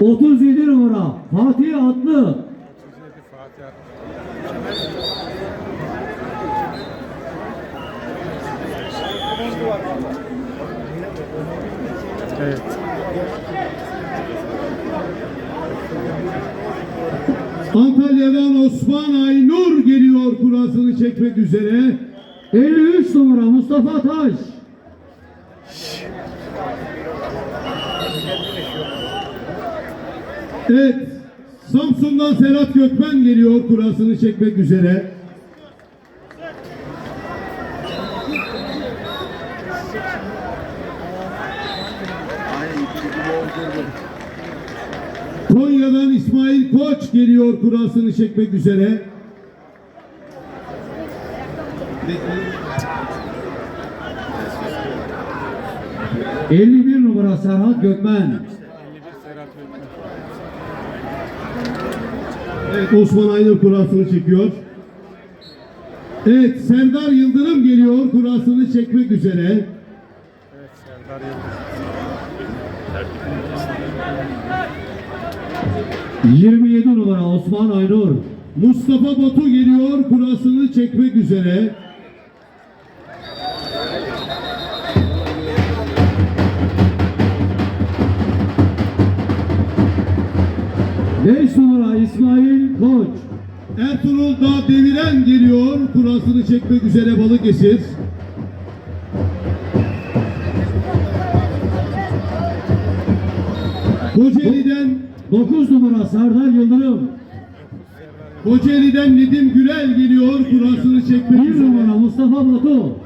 37 numara Fatih Atlı. Evet. Antalya'dan Osman Aynur geliyor kurasını çekmek üzere. 53 numara Mustafa Taş. Evet. Samsun'dan Serhat Gökmen geliyor kurasını çekmek üzere. Konya'dan İsmail Koç geliyor kurasını çekmek üzere. Ve 51 numara Serhat Gökmen. 51 Serhat Gökmen. Evet Osman Aynur kurasını çekiyor. Evet Serdar Yıldırım geliyor kurasını çekmek üzere. Evet Serdar Yıldız. 27 numara Osman Aynur. Mustafa Batu geliyor kurasını çekmek üzere. Beş numara İsmail Koç. Ertuğrul Dağ Deviren geliyor kurasını çekmek üzere Balıkesir. Kocaeli'den 9 numara Serdar Yıldırım. Kocaeli'den Nedim Gürel geliyor kurasını çekmek 1 üzere. numara Mustafa Batu.